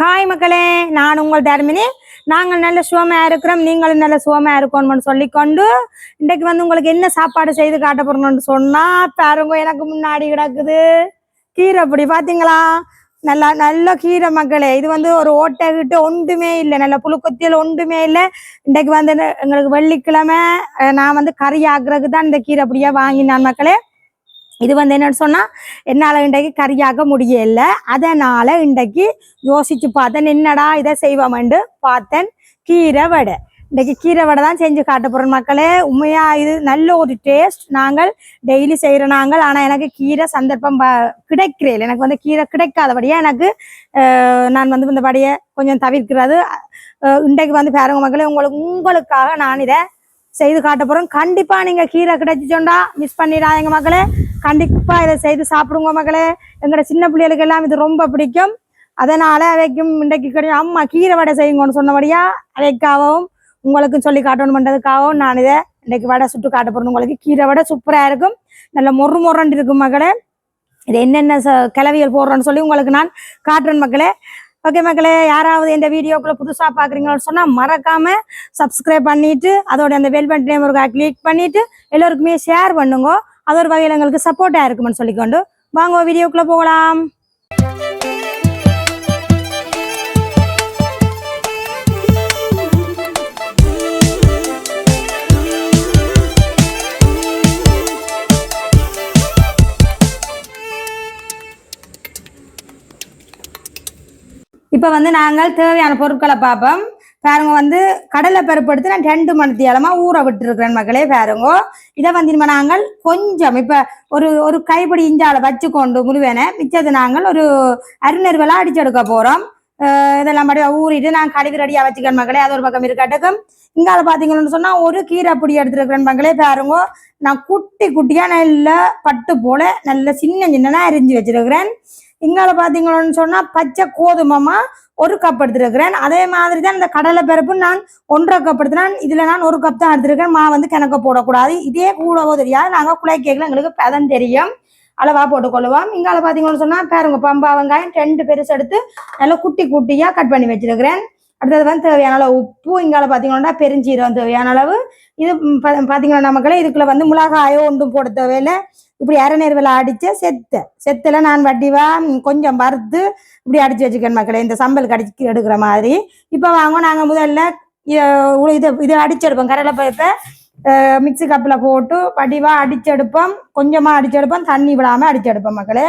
காய் மக்களே நான் உங்கள் தர்மினி. நாங்கள் நல்ல சுவமா இருக்கிறோம் நீங்களும் நல்ல சுவமா இருக்கணும்னு சொல்லிக்கொண்டு இன்றைக்கு வந்து உங்களுக்கு என்ன சாப்பாடு செய்து காட்ட போறோம்னு சொன்னா பாருங்க எனக்கு முன்னாடி கிடக்குது. கீரை அப்படி பாத்தீங்களா? நல்லா நல்ல கீரை மக்களே. இது வந்து ஒரு ஓட்டை கிட்ட ஒன்றுமே இல்லை. நல்ல புழுக்கொத்தியில் ஒன்றுமே இல்லை. இன்றைக்கு வந்து எங்களுக்கு வெள்ளிக்கிழமை நான் வந்து கறி ஆக்குறதுக்கு தான் இந்த கீரை அப்படியே வாங்கினான் மக்களே. இது வந்து என்னன்னு சொன்னா என்னால இன்றைக்கு கறியாக முடியல. அதனால இன்றைக்கு யோசிச்சு பார்த்தேன் என்னடா இதை செய்வோம்ண்டு பார்த்தேன் கீரை வடை. இன்றைக்கு கீரை வடை தான் செஞ்சு காட்ட மக்களே. உண்மையா இது நல்ல ஒரு டேஸ்ட் நாங்கள் டெய்லி செய்யற நாங்கள். ஆனா எனக்கு கீரை சந்தர்ப்பம் கிடைக்கிறேன் எனக்கு வந்து கீரை கிடைக்காதபடியா எனக்கு நான் வந்து இந்த வடையை கொஞ்சம் தவிர்க்கிறது. இன்றைக்கு வந்து பேரவங்க மக்களே உங்களுக்கு உங்களுக்காக நான் இதை செய்து காட்ட போறோம். கண்டிப்பா நீங்க கீரை கிடைச்சிச்சோண்டா மிஸ் பண்ணிடாதீங்க மக்களே. கண்டிப்பா இதை செய்து சாப்பிடுங்க மக்களே. எங்களோட சின்ன பிள்ளைகளுக்கு எல்லாம் இது ரொம்ப பிடிக்கும். அதனால அவைக்கும் இன்றைக்கு கிடையாது அம்மா கீரை வடை செய்யுங்கன்னு சொன்னபடியா அவைக்காகவும் உங்களுக்கும் சொல்லி காட்டணும் பண்றதுக்காகவும் நான் இதை இன்னைக்கு வடை சுட்டு காட்ட போறேன். உங்களுக்கு கீரை வடை சூப்பரா இருக்கும். நல்ல மொறு மொறண்டு இருக்கும் மக்களே. இது என்னென்ன ச- கிளவிகள் போடுறோன்னு சொல்லி உங்களுக்கு நான் காட்டுறேன் மக்களே. ஓகே மக்களே யாராவது இந்த வீடியோக்குள்ள புதுசா பாக்குறீங்களோன்னு சொன்னா மறக்காம சப்ஸ்கிரைப் பண்ணிட்டு அதோட அந்த பெல் டேம் ஒரு கிளிக் பண்ணிட்டு எல்லோருக்குமே ஷேர் பண்ணுங்க. அது ஒரு வகையில் எங்களுக்கு சப்போர்ட்டாக இருக்குமென்னு சொல்லிக்கொண்டு வாங்க வீடியோக்குள்ளே போகலாம். இப்போ வந்து நாங்கள் தேவையான பொருட்களை பார்ப்போம். பாருங்க வந்து கடலை பருப்பு எடுத்து நான் ரெண்டு மணி தேலமா ஊற விட்டுருக்குறேன் மக்களே பாருங்க. இதை வந்து நாங்கள் கொஞ்சம் இப்போ ஒரு ஒரு கைப்பிடி இஞ்சால வச்சு கொண்டு முழுவேனை மிச்சத்தை நாங்கள் ஒரு அருநெருவெல்லாம் அடிச்செடுக்க போறோம். இதெல்லாம் மறுபடியும் ஊறிட்டு நான் கழுவி ரெடியா வச்சுக்கிறேன் மக்களே அது ஒரு பக்கம் இருக்காட்டுக்கும் இங்கால பாத்தீங்கன்னு சொன்னா ஒரு கீரை பொடி எடுத்துருக்கிறேன் மக்களே பாருங்க. நான் குட்டி குட்டியா நல்ல பட்டு போல நல்ல சின்ன சின்னனா அரிஞ்சு வச்சிருக்கிறேன். இங்கால பார்த்தீங்கன்னு சொன்னா பச்சை கோதுமமா ஒரு கப் எடுத்துருக்கிறேன். அதே மாதிரி தான் இந்த கடலை பருப்பு நான் ஒன்றரை கப் எடுத்துனேன் இதுல நான் ஒரு கப் தான் எடுத்திருக்கேன் மா வந்து கிணக்க போடக்கூடாது. இதே கூடவோ தெரியாது. நாங்கள் குலை கேக்கல எங்களுக்கு பதம் தெரியும். அளவா போட்டுக்கொள்ளுவோம். இங்கால பாத்தீங்கன்னு சொன்னா பாருங்க பம்பா வெங்காயம் ரெண்டு பெருசு எடுத்து நல்லா குட்டி குட்டியா கட் பண்ணி வச்சிருக்கிறேன். அடுத்தது வந்து தேவையான அளவு உப்பு. இங்கால பாத்தீங்கன்னா பெருஞ்சீரம் தேவையான அளவு. இது ம், பா- பாத்தீங்கன்னா மக்களே இதுக்குள்ள வந்து மிளகாயோ ஒன்றும் போட தேவையில்லை. இப்படி அரைநேர்வில் அடிச்ச செத்த. செத்துல நான் வட்டிவா கொஞ்சம் வறுத்து இப்படி அடிச்சு வச்சுக்கேன் மக்களே. இந்த சம்பல் கடிச்சு எடுக்கிற மாதிரி. இப்போ வாங்க நாங்கள் முதல்ல இ- இது அடிச்செடுப்போம். கடலைப்பயத்தை மிக்சி மிக்ஸி கப்பில் போட்டு வடிவாக அடிச்செடுப்போம். கொஞ்சமாக அடிச்செடுப்போம். தண்ணி விடாமல் அடிச்செடுப்போம் மக்களே.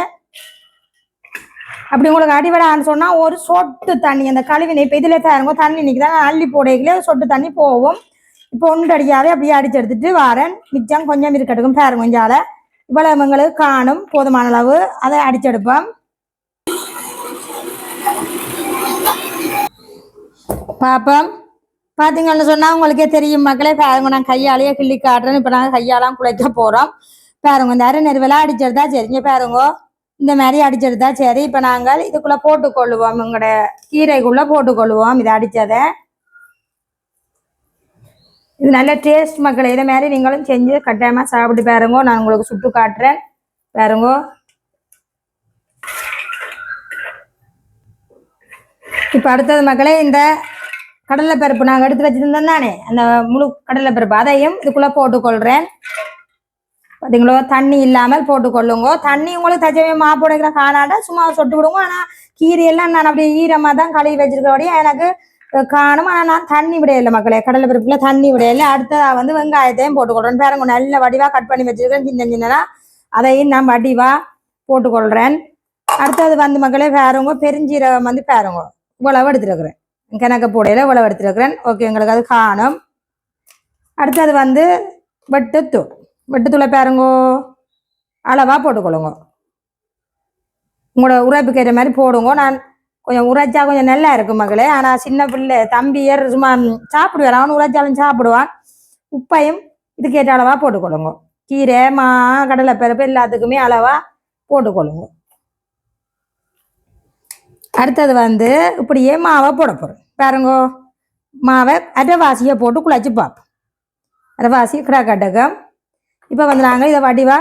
அப்படி உங்களுக்கு அடிவிடான்னு சொன்னால் ஒரு சொட்டு தண்ணி அந்த கழுவினை இப்போ இதில் தருங்க தண்ணி நிற்கிதான் அள்ளி போடையிலே சொட்டு தண்ணி போகும். இப்போ ஒன்று அடியாவே அப்படியே அடிச்சு எடுத்துட்டு வாரேன். மிச்சம் கொஞ்சம் இருக்கட்டுக்கும் பாருங்க கொஞ்சால இவ்வளவு காணும் போதுமான அளவு. அதை அடிச்செடுப்போம். பார்ப்போம். பார்த்தீங்கன்னு சொன்னால் உங்களுக்கே தெரியும் மக்களே பாருங்க நான் கையாலேயே கிள்ளி காட்டுறேன் இப்போ நாங்கள் கையாலாம் குழைக்க போகிறோம் பாருங்க இந்த அரை நெருவெல்லாம் அடிச்செடுத்தா சரிங்க பாருங்க இந்த மாதிரி அடிச்செடுத்தா சரி. இப்போ நாங்கள் இதுக்குள்ளே போட்டுக்கொள்ளுவோம். எங்களோட கீரைக்குள்ளே போட்டுக்கொள்ளுவோம். இதை அடித்ததை இது நல்ல டேஸ்ட் மக்களே. இதே மாதிரி நீங்களும் செஞ்சு கட்டாயமா சாப்பிட்டு பாருங்க. நான் உங்களுக்கு சுட்டு காட்டுறேன். பாருங்க. இப்போ அடுத்தது மக்களே இந்த கடலை பருப்பு நாங்கள் எடுத்து வச்சிருந்தோம் தானே? அந்த முழு கடலை பருப்பு அதையும் இதுக்குள்ளே போட்டுக்கொள்றேன். பார்த்தீங்களோ தண்ணி இல்லாமல் போட்டுக்கொள்ளுங்க. தண்ணி உங்களுக்கு தச்சவே மா போடுகிற காணாட சும்மா சொட்டு விடுங்க. ஆனால் கீரையெல்லாம் நான் அப்படியே ஈரமாக தான் கழுவி வச்சிருக்கபடியே எனக்கு காணும்? ஆனால் நான் தண்ணி விடையில மக்களே கடலை பருப்புல தண்ணி விடையில அடுத்ததா வந்து வெங்காயத்தையும் போட்டுக்கொள்றேன். பாருங்க நல்ல வடிவா கட் பண்ணி வச்சிருக்கேன். சின்ன சின்னதா அதையும் நான் வடிவா போட்டுக்கொள்றேன். அடுத்தது வந்து மக்களே பாருங்க பெருஞ்சீரகம் வந்து பாருங்க. உழவு எடுத்துருக்குறேன். கிணக்க போடையில உழவு எடுத்துருக்குறேன். ஓகே எங்களுக்கு அது காணும். அடுத்தது வந்து வெட்டுத்தூள். வெட்டுத்தூளை பாருங்கோ அளவா போட்டுக்கொள்ளுங்க. உங்களோட உரைப்புக்கு ஏற்ற மாதிரி போடுங்க. நான் கொஞ்சம் உரைச்சா கொஞ்சம் நல்லா இருக்கும் மகளே. ஆனா சின்ன பிள்ளை தம்பியர் சும்மா சாப்பிடுவார் அவன் உரைச்சாலும் சாப்பிடுவான். உப்பையும் இதுக்கு ஏற்ற அளவா போட்டுக்கொள்ளுங்க. கீரை மா கடலை பருப்பு எல்லாத்துக்குமே அளவா போட்டுக்கொள்ளுங்க. அடுத்தது வந்து இப்படியே மாவை போட போறோம். பாருங்க மாவை அரைவாசியை போட்டு குழச்சி பார்ப்போம். அரைவாசி கிடாக்கட்டகம் இப்போ வந்து நாங்கள் இதை வடிவா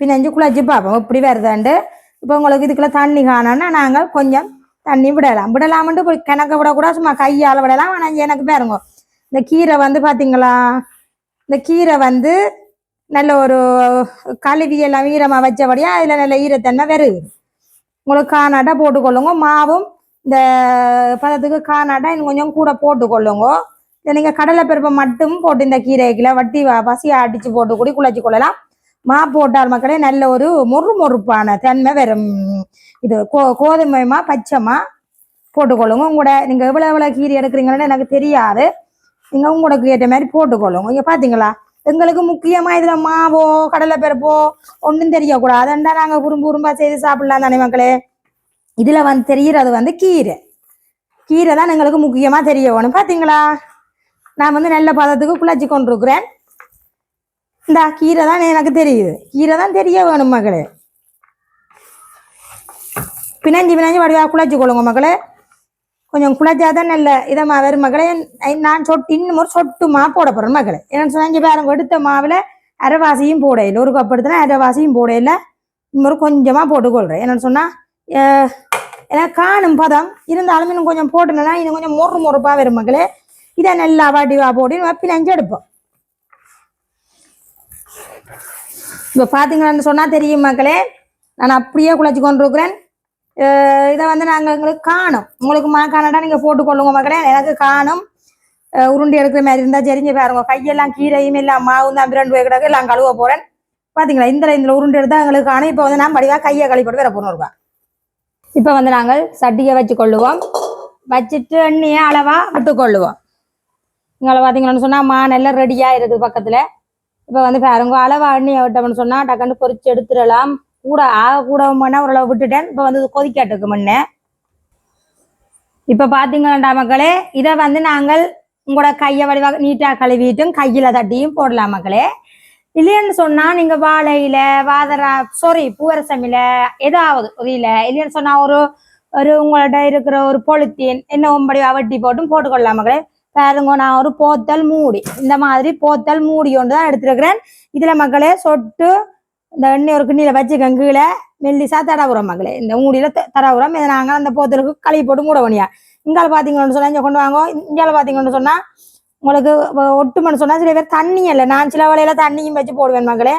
பிணைஞ்சு குழச்சி பார்ப்போம். இப்படி வருதாண்டு. இப்போ உங்களுக்கு இதுக்குள்ள தண்ணி காணோன்னா நாங்கள் கொஞ்சம் தண்ணி விடலாம். விடலாம்ட்டு போய் கணக்க விடக்கூடாது சும்மா கையால் விடலாம். ஆனால் எனக்கு பாருங்க இந்த கீரை வந்து பார்த்தீங்களா இந்த கீரை வந்து நல்ல ஒரு கழுவி எல்லாம் ஈரமாக வச்சபடியா அதில் நல்ல ஈரத்தன்மை வருது. உங்களுக்கு கானாட்டா போட்டுக்கொள்ளுங்க மாவும் இந்த பதத்துக்கு கானாட்டா இன்னும் கொஞ்சம் கூட போட்டுக்கொள்ளுங்க. நீங்கள் கடலைப்பருப்பை மட்டும் போட்டு இந்த கீரைக்குள்ள வட்டி பசியை அடித்து போட்டு கூடி குழச்சி கொள்ளலாம். மா போட்டால் மக்களே நல்ல ஒரு மொறு மொறுப்பான தன்மை வரும். இது கோ கோதுமைமா பச்சைமா போட்டுக்கொள்ளுங்க. உங்களோட நீங்கள் எவ்வளோ எவ்வளோ கீரை எடுக்கிறீங்கன்னு எனக்கு தெரியாது. நீங்கள் உங்களுக்கு ஏற்ற மாதிரி போட்டுக்கொள்ளுங்க. இங்கே பார்த்தீங்களா எங்களுக்கு முக்கியமாக இதில் மாவோ கடலைப்பருப்போ ஒன்றும் தெரியக்கூடாது. அதண்டா நாங்கள் குறும்பு குறும்பா செய்து சாப்பிடலாம் தானே மக்களே? இதில் வந்து தெரிகிறது வந்து கீரை. கீரை தான் எங்களுக்கு முக்கியமாக தெரிய வேணும். பார்த்தீங்களா நான் வந்து நல்ல பதத்துக்கு குழச்சி கொண்டிருக்கிறேன். இந்த கீரை தான் எனக்கு தெரியுது. கீரை தான் தெரிய வேணும் மகளே பிணைஞ்சு பிணைஞ்சு வடிவாக குழச்சி கொள்ளுங்க மகளே கொஞ்சம் குழச்சாதான் நல்ல இதமா வரும் மகளே நான் சொட்டு இன்னும் ஒரு சொட்டுமா போட போறேன் மகளே என்னன்னு சொன்னா இங்கே பாருங்க எடுத்த மாவில் அரைவாசியும் போடையில ஒரு கப் எடுத்தனா அரைவாசியும் போடையில இன்னொரு கொஞ்சமா போட்டுக்கொள்றேன் என்னன்னு சொன்னா அஹ், காணும் பதம். இருந்தாலும் இன்னும் கொஞ்சம் போட்டுனா இன்னும் கொஞ்சம் மொறு மொறுப்பா வரும் மகளே இதை நல்லா வடிவா போட்டு பிணைஞ்சு எடுப்போம். இப்போ பார்த்தீங்கன்னு சொன்னால் தெரியும் மக்களே. நான் அப்படியே குழச்சி கொண்டிருக்கிறேன். இதை வந்து நாங்கள் எங்களுக்கு காணும். உங்களுக்கு மா காணட்டா நீங்கள் போட்டுக்கொள்ளுங்க மக்களே. எனக்கு காணும். உருண்டி எடுக்கிற மாதிரி இருந்தால் சரிஞ்சு பாருங்க. கையெல்லாம் கீரையும் எல்லாம் மாவும் தான் பிரண்டு போய் கிடக்கு. எல்லாம் கழுவ போகிறேன் பார்த்தீங்களா இந்த இந்த உருண்டை எடுத்தால் எங்களுக்கு காணும். இப்போ வந்து நான் படிவாக கையை கழிப்பட்டு வேற போகணும் இருக்கோம் இப்போ வந்து நாங்கள் சட்டியை வச்சு கொள்ளுவோம். வச்சுட்டு எண்ணெயை அளவாக விட்டு கொள்ளுவோம். இங்கே பார்த்தீங்கன்னு சொன்னால் மா நல்லா ரெடியாக இருக்குது பக்கத்தில். இப்போ வந்து பாருங்க அளவு அண்ணி விட்டோம்னு சொன்னா டக்குன்னு பொரிச்சு எடுத்துடலாம். கூட ஆக கூட மண்ணா ஓரளவு விட்டுட்டேன். இப்போ வந்து கொதிக்காட்டுக்கு முன்னே. இப்போ பார்த்தீங்களா மக்களே இதை வந்து நாங்கள் உங்களோட கையை வடிவாக நீட்டாக கழுவிட்டும் கையில் தட்டியும் போடலாம் மக்களே. இல்லைன்னு சொன்னா நீங்க வாழையில வாதரா சாரி பூவரசமில ஏதாவது ஒரு இல. இல்லைன்னு சொன்னா ஒரு ஒரு உங்கள்ட்ட இருக்கிற ஒரு பொலித்தீன் என்ன ஒம்படி அவட்டி போட்டும் போட்டுக்கொள்ளலாம் மக்களே. பாருங்க நான் ஒரு போத்தல் மூடி. இந்த மாதிரி போத்தல் மூடி ஒன்று தான் எடுத்துருக்கிறேன். இதில் மக்களே சொட்டு இந்த எண்ணெய் ஒரு கிண்ணியில் வச்சு கீழே மெல்லிசா தடவுறோம் மக்களே. இந்த மூடியில் த- தடவுறோம். இதை நாங்கள் அந்த போத்தலுக்கு களி போட்டு மூட வணியா இங்கால பாத்தீங்கன்னு சொன்னால் இங்கே கொண்டு வாங்க. இங்கால பார்த்தீங்கன்னு சொன்னால் உங்களுக்கு வ- ஒட்டுமன்னு சில பேர் தண்ணி இல்லை. நான் சில வேலையில் தண்ணியும் வச்சு போடுவேன் மக்களே.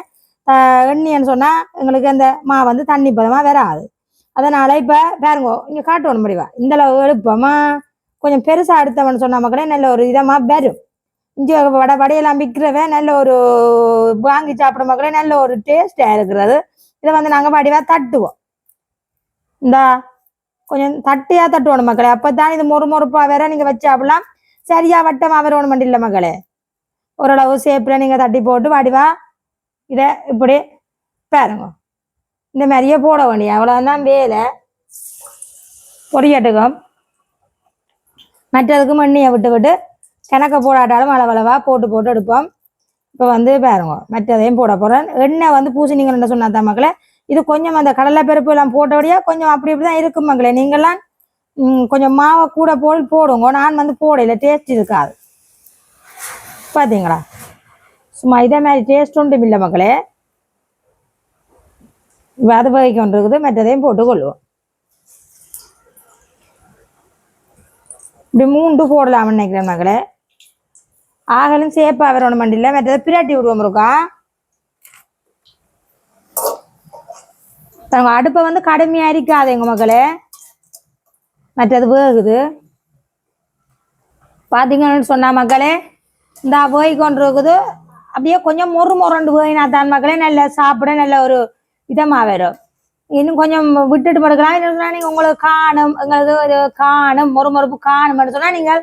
அஹ் சொன்னால் எங்களுக்கு அந்த மா வந்து தண்ணி பதமாக வராது. அதனால இப்ப பாருங்க காட்டு காட்டணும் முடிவா. இந்தளவு எழுப்பமா கொஞ்சம் பெருசாக அடுத்தவன் சொன்னால் மக்களே நல்ல ஒரு இதமாக வரும். இஞ்சி வடை வடையெல்லாம் விற்கிறவன் நல்ல ஒரு வாங்கி சாப்பிட மக்களே நல்ல ஒரு டேஸ்டாக இருக்கிறது. இதை வந்து நாங்கள் வடிவாக தட்டுவோம். இந்தா கொஞ்சம் தட்டையாக தட்டுவோம் மக்களே. அப்பதான் இது மொறு மொறுப்பா வேற நீங்கள் வச்சு சாப்பிடலாம். சரியாக வட்டமாக வரணும் இல்லை மக்களே. ஓரளவு சேப்பில் நீங்கள் தட்டி போட்டு வடிவா. இதை இப்படி பாருங்க. இந்த மாதிரியே போட வேண்டிய அவ்வளோதான் வேலை. பொரியட்டுக்கும் மற்றதுக்கு மண்ணியை விட்டு விட்டு கணக்க போடாட்டாலும் அளவளவாக போட்டு போட்டு எடுப்போம். இப்போ வந்து பாருங்க மற்றதையும் போட போகிறேன் எண்ணெய் வந்து பூசணிங்கன்னு சொன்னா தான் மக்களே. இது கொஞ்சம் அந்த கடலை பருப்பு எல்லாம் போட்டபடியா கொஞ்சம் அப்படி இப்படி தான் இருக்கும் மக்களே. நீங்கள்லாம் கொஞ்சம் மாவை கூட போல் போடுங்க. நான் வந்து போடல டேஸ்ட் இருக்காது. பார்த்தீங்களா சும்மா இதே மாதிரி டேஸ்ட் ஒன்றும் இல்லை மக்களே. வத வகைக்கு ஒன்று இருக்குது மற்றதையும் போட்டுக்கொள்வோம். இப்படி மூண்டு போடலாம்னு நினைக்கிறேன் மகளே. ஆகலும் சேப்பா வரணும் மண்டியில் மற்றதை பிரட்டி விடுவோம் இருக்கா தங்க அடுப்பை வந்து கடுமையாக இருக்காது எங்கள் மக்களே மற்றது வேகுது. பார்த்தீங்கன்னு சொன்னா மக்களே இந்த வேகி கொண்டு இருக்குது அப்படியே கொஞ்சம் மொறு மொரண்டு வேகினா தான் மக்களே நல்ல சாப்பிட நல்ல ஒரு இதமாக வரும். இன்னும் கொஞ்சம் விட்டுட்டு படுக்கலாம் இல்லைன்னு சொன்னா நீங்க உங்களுக்கு காணும் எங்களுக்கு காணும் மொறு மொறுப்பு காணும்னு சொன்னா நீங்கள்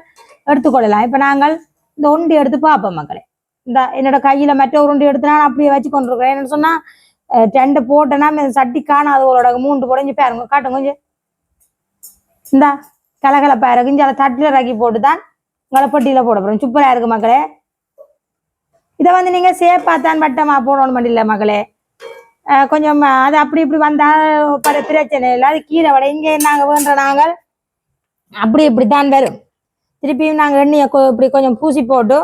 எடுத்துக்கொள்ளலாம். இப்ப நாங்கள் இந்த உருண்டை எடுத்து பார்ப்போம் மக்களே. இந்த என்னோட கையில மற்ற உருண்டை எடுத்து நான் அப்படியே வச்சு கொண்டிருக்கிறேன். என்னன்னு சொன்னா டெண்டை போட்டேன்னா இந்த சட்டி காணாதவங்களோட மூன்று புடஞ்சு பாருங்க காட்டுங்க கொஞ்சம். இந்தா கலகலப்பா இருக்கு இஞ்சால தட்டில ரக்கி போட்டு தான் வளப்பட்டியில போட போறோம். சூப்பரா இருக்கு மக்களே. இதை வந்து நீங்க சேப்பாத்தான் தான் போடணும் இல்லை மக்களே. மகளே கொஞ்சம் அது அப்படி இப்படி வந்தால் பல பிரச்சனை இல்லை. அது கீரை வடை இங்கே நாங்கள் வேண்ட நாங்கள் அப்படி இப்படி தான் வரும். திருப்பியும் நாங்கள் எண்ணெயை இப்படி கொஞ்சம் பூசி போட்டு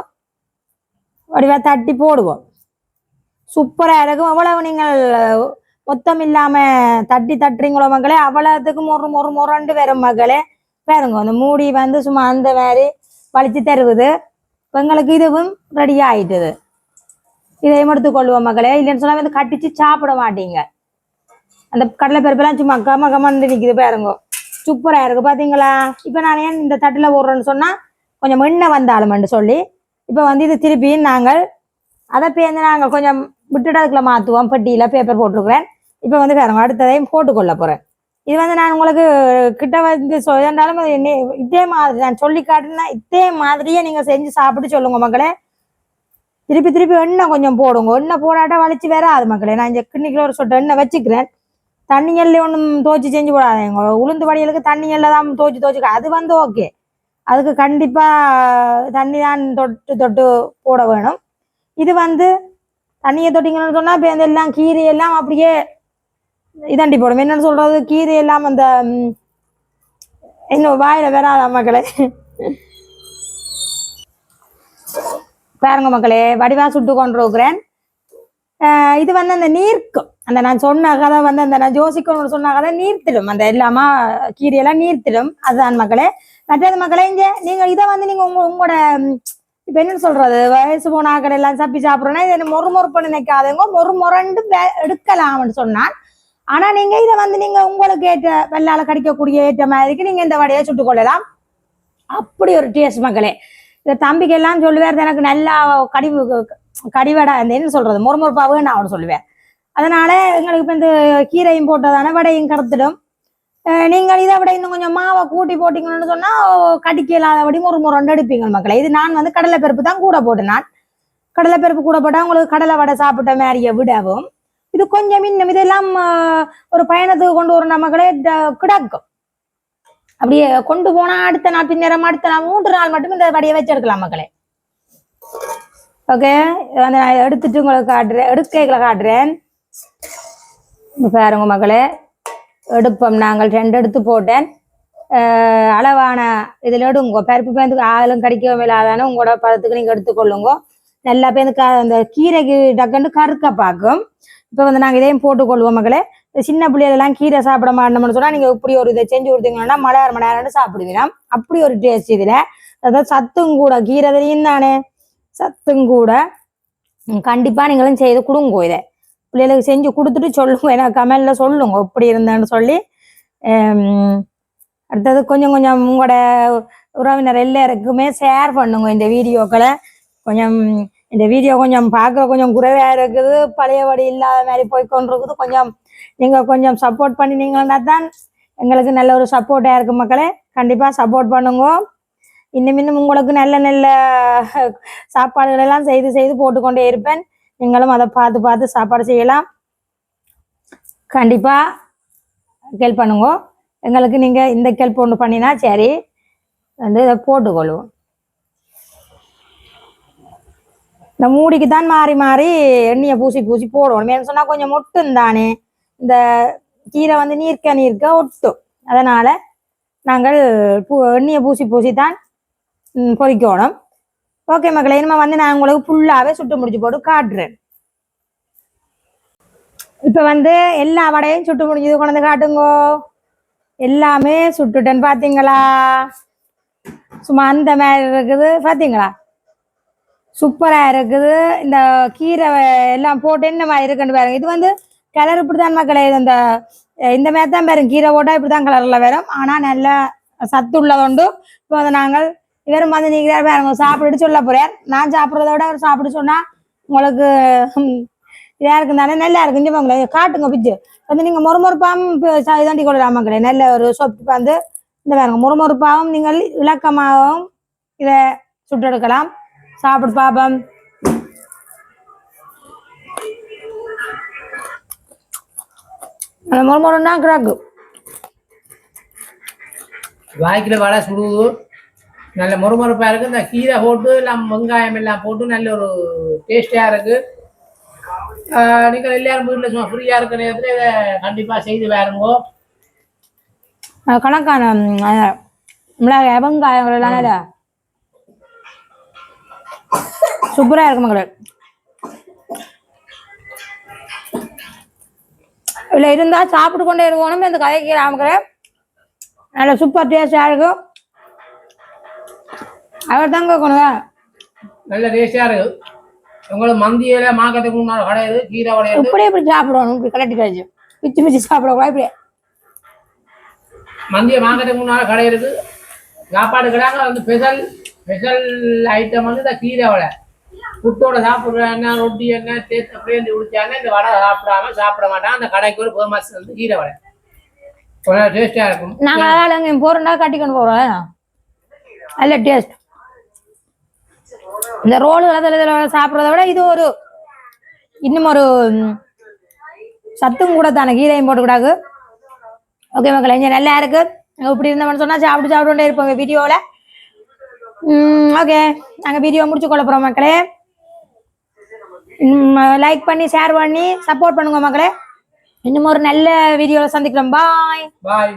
வடிவாக தட்டி போடுவோம். சூப்பராக இருக்கும். அவ்வளவு நீங்கள் மொத்தம் இல்லாமல் தட்டி தட்டுறீங்களோ மகளே? அவ்வளோத்துக்கு மொறு மொறு மொரண்டு வரும் மகளே. பாருங்க அந்த மூடி வந்து சும்மா அந்த மாதிரி வலிச்சு தருவது. எங்களுக்கு இதுவும் ரெடி ஆயிட்டுது. இதையும் எடுத்துக்கொள்வோம் மகளே. இல்லைன்னு சொன்னா வந்து கட்டிச்சு சாப்பிட மாட்டீங்க. அந்த கடலை பருப்பெல்லாம் சும்மா கம கமந்து நிக்குது பாருங்க. சூப்பராக இருக்கு பார்த்தீங்களா இப்போ நான் ஏன் இந்த தட்டில் போடுறேன்னு சொன்னால் கொஞ்சம் எண்ணெய் வந்தாலும்னு சொல்லி இப்போ வந்து இது திருப்பி நாங்கள் அதை பேர்ந்து நாங்கள் கொஞ்சம் விட்டுட்டு அதுக்குள்ள மாற்றுவோம் பெட்டியில் பேப்பர் போட்டிருக்கிறேன். இப்போ வந்து பாருங்க அடுத்ததையும் போட்டுக்கொள்ள போகிறேன் இது வந்து நான் உங்களுக்கு கிட்ட வந்து சொன்னாலும் இதே மாதிரி நான் சொல்லி காட்டுனா இதே மாதிரியே நீங்கள் செஞ்சு சாப்பிட்டு சொல்லுங்க மக்களே திருப்பி திருப்பி எண்ணெய் கொஞ்சம் போடுங்க. எண்ணெய் போடாட்டா வலிச்சு வராது மக்களே. நான் இந்த கிண்ணிக்கில் ஒரு சொட்டு எண்ணெய் வச்சுக்கிறேன். தண்ணி எல்லாம் ஒன்றும் தோச்சி செஞ்சு போடாதீங்க. உளுந்து வடிகளுக்கு தண்ணி எல்லாம் தான் தோச்சி தோச்சி அது வந்து ஓகே அதுக்கு கண்டிப்பா தண்ணி தான் தொட்டு தொட்டு போட வேணும். இது வந்து தண்ணியை தொட்டிங்கன்னு சொன்னா இப்போ இந்த எல்லாம் கீரை எல்லாம் அப்படியே இதாண்டி போடும். என்னன்னு சொல்றது? கீரை எல்லாம் அந்த இன்னும் வாயில வராத மக்களே? பாருங்க மக்களே வடிவா சுட்டு கொண்டிருக்கிறேன். ஆஹ் இது வந்து அந்த நீர்க்கும். அந்த நான் சொன்ன கதை வந்து அந்த நான் ஜோசிக்கணும் சொன்ன கதை நீர்த்திடும். அந்த எல்லாமா கீரையெல்லாம் நீர்த்திடும். அதுதான் மக்களே. மற்றது மக்களே இங்க நீங்க இதை வந்து நீங்க உங்க உங்களோட இப்ப என்ன சொல்றது? வயசு போன ஆக்கடை எல்லாம் சப்பி சாப்பிடுறோன்னா இதை மொறுமொறுப்புன்னு நினைக்காதவங்க மொறுமொரண்டு எடுக்கலாம்னு சொன்னான் ஆனா நீங்க இதை வந்து நீங்க உங்களுக்கு ஏற்ற வெள்ளால கடிக்கக்கூடிய ஏற்ற மாதிரிக்கு நீங்க இந்த வடையை சுட்டுக் கொள்ளலாம். அப்படி ஒரு டேஸ்ட் மக்களே. இந்த தம்பிக்கெல்லாம் சொல்லுவார் எனக்கு நல்லா கடிவு கடிவடை அந்த என்ன சொல்றது முறுமுறுப்பாவே நான் அவனு சொல்லுவேன். அதனால எங்களுக்கு இப்போ இந்த கீரையும் போட்டதான வடையும் கடத்திடும் நீங்கள் இதை விட இன்னும் கொஞ்சம் மாவை கூட்டி போட்டீங்கன்னு சொன்னால் கடிக்க இல்லாதபடி ஒரு முரண்டு எடுப்பீங்க மக்களை. இது நான் வந்து கடலைப்பருப்பு தான் கூட போட்டேன் நான். கடலைப்பருப்பு கூட போட்டால் உங்களுக்கு கடலை வடை சாப்பிட்ட மாதிரியை விடவும். இது கொஞ்சம் இன்னும் இதெல்லாம் ஒரு பயணத்துக்கு கொண்டு வர மக்களே கிடக்கும். அப்படியே கொண்டு போனா அடுத்த நாள் பின்னரம் அடுத்த நாள் மூன்று நாள் மட்டும் இந்த வடியை வச்சு எடுக்கலாம் மக்களே. ஓகே வந்து நான் எடுத்துட்டு உங்களுக்கு காட்டுறேன். எடுக்கைகளை காட்டுறேன். பாருங்க மக்களே. எடுப்போம். நாங்கள் ரெண்டு எடுத்து போட்டேன். அளவான இதில் எடுங்க. பருப்பு பேந்துக்கு ஆளும் கடிக்கவும் இல்லாதானே உங்களோட பதத்துக்கு நீங்கள் எடுத்துக்கொள்ளுங்க. நல்லா பேருந்து அந்த கீரைக்கு டக்குன்னு கருக்க பார்க்கும். இப்போ வந்து நாங்கள் இதையும் போட்டுக்கொள்வோம் மக்களே. சின்ன பிள்ளைகளெல்லாம் கீரை சாப்பிட மாட்டோம்னு சொன்னால் நீங்கள் இப்படி ஒரு இதை செஞ்சு கொடுத்தீங்கன்னா மலையாறு மணி நேரம் சாப்பிடுவீங்க அப்படி ஒரு டேஸ்ட் இதில். அதாவது சத்தும் கூட கீரை தெரியும் தானே? சத்தும் கூட. கண்டிப்பாக நீங்களும் செய்து கொடுங்க இதை. பிள்ளைகளுக்கு செஞ்சு கொடுத்துட்டு சொல்லுங்க. ஏன்னா கமெண்ட்ல சொல்லுங்க இப்படி இருந்தேன்னு சொல்லி. அடுத்தது கொஞ்சம் கொஞ்சம் உங்களோட உறவினர் எல்லாருக்குமே ஷேர் பண்ணுங்க இந்த வீடியோக்களை. கொஞ்சம் இந்த வீடியோ கொஞ்சம் பார்க்க கொஞ்சம் குறைவாக இருக்குது. பழையபடி இல்லாத மாதிரி போய் கொண்டிருக்குது கொஞ்சம் நீங்கள் கொஞ்சம் சப்போர்ட் பண்ணினீங்கன்னா தான் எங்களுக்கு நல்ல ஒரு சப்போர்ட்டாக இருக்கு மக்களே. கண்டிப்பாக சப்போர்ட் பண்ணுங்க. இன்னும் இன்னும் உங்களுக்கு நல்ல நல்ல சாப்பாடுகள் எல்லாம் செய்து செய்து போட்டுக்கொண்டே இருப்பேன். நீங்களும் அதை பார்த்து பார்த்து சாப்பாடு செய்யலாம். கண்டிப்பாக ஹெல்ப் பண்ணுங்க. எங்களுக்கு நீங்கள் இந்த ஹெல்ப் ஒன்று பண்ணினா சரி. வந்து இதை போட்டுக்கொள்வோம். இந்த மூடிக்கு தான் மாறி மாறி எண்ணெயை பூசி பூசி போடுவோம் ஏன்னு சொன்னால் கொஞ்சம் முட்டும் தானே இந்த கீரை வந்து நீர்க்க நீர்க்க ஒட்டும். அதனால் நாங்கள் பூ எண்ணெயை பூசி பூசி தான் பொறிக்கணும். ஓகே மக்களே இனிமே வந்து நான் உங்களுக்கு ஃபுல்லாகவே சுட்டு முடிச்சு போட்டு காட்டுறேன். இப்போ வந்து எல்லா வடையும் சுட்டு முடிஞ்சது கொண்டு காட்டுங்கோ. எல்லாமே சுட்டுட்டேன் பார்த்தீங்களா சும்மா அந்த மாதிரி இருக்குது பார்த்தீங்களா சூப்பராக இருக்குது. இந்த கீரை எல்லாம் போட்டு என்ன மாதிரி இருக்குன்னு பாருங்க. இது வந்து கலர் இப்படிதான் மக்களே இது இந்த இந்த மாதிரி தான் வரும். கீரை போட்டா இப்படிதான் கலர்ல வரும். ஆனா நல்ல சத்து உள்ளதுண்டு இப்போ அதை நாங்கள் இவரும் வந்து நீங்க பாருங்க சாப்பிட்டுட்டு சொல்ல போறார் நான் சாப்பிட்றத விட அவர் சாப்பிட்டு சொன்னா உங்களுக்கு இதாக இதா இருக்கும் தானே நல்லா இருக்கும். இங்க காட்டுங்க பிச்சு வந்து நீங்க முறுமுறுப்பாகவும் இதாண்டி கொள்ளலாம் மக்களே. நல்ல ஒரு சொப்பு வந்து இந்த பாருங்க முறுமுறுப்பாகவும் நீங்கள் இலக்கமாகவும் இதை சுட்டெடுக்கலாம். சாப்பிட்டு பாப்போம் அந்த முறுமுறுன்னா கிடக்கு வாய்க்குல வடை சுடுது நல்ல மொறுமொறுப்பா இருக்கு. இந்த கீரை போட்டு எல்லாம் வெங்காயம் எல்லாம் போட்டு நல்ல ஒரு டேஸ்டியா இருக்கு. ஆஹ் நீங்கள் எல்லாரும் வீட்டில் சும்மா ஃப்ரீயா இருக்க நேரத்தில் இதை கண்டிப்பா செய்து பாருங்கோ. கணக்கான மிளகாய் வெங்காயம் எல்லாம் நல்லா சூப்பரா இருக்கு மக்களே. இதில் இருந்தால் சாப்பிட்டு கொண்டே இருக்கணும் இந்த கதைக்கு ராமக்கரை நல்ல சூப்பர் டேஸ்டாக இருக்கும். அவர் தாங்க கொண்டு நல்ல டேஸ்டாக இருக்கு. உங்களுக்கு மந்தியில் மார்க்கெட்டுக்கு முன்னால் கிடையாது கீரை கிடையாது இப்படியே இப்படி சாப்பிடணும் இப்படி கலட்டி கழிச்சு பிச்சு பிச்சு சாப்பிடக்கூடாது இப்படியே. மந்திய மார்க்கெட்டுக்கு முன்னால் கடை இருக்கு. சாப்பாடு கடாங்க வந்து ஸ்பெஷல் ஸ்பெஷல் ஐட்டம் வந்து இந்த கீரை வடை. புட்டோட சாப்பிட்றாங்க ரொட்டி என்ன தேத்து அப்படியே குடிச்சாங்க இந்த வடை சாப்பிடாம சாப்பிட மாட்டாங்க அந்த கடைக்கு ஒரு ஃபேமஸ் வந்து கீரை வடை. கொஞ்சம் டேஸ்டாக இருக்கும். நாங்கள் அதனால் அங்கே போகிறோம்னா கட்டிக்கொண்டு போகிறோம் நல்ல டேஸ்ட் இந்த ரோலு அதில் சாப்பிட்றத விட இது ஒரு இன்னும் ஒரு சத்தும் கூட தானே கீரையும் போட்டுக்கூடாது. ஓகே மக்களே இங்கே நல்லா இருக்கு. இப்படி இருந்தோம்னு சொன்னால் சாப்பிட்டு சாப்பிட்டுட்டே இருப்போம் வீடியோவில் ஓகே. நாங்கள் வீடியோ முடிச்சு கொள்ள போகிறோம் மக்களே. லைக் பண்ணி ஷேர் பண்ணி சப்போர்ட் பண்ணுங்க மக்களே. இன்னும் ஒரு நல்ல வீடியோவில் சந்திக்கிறோம். பாய் பாய்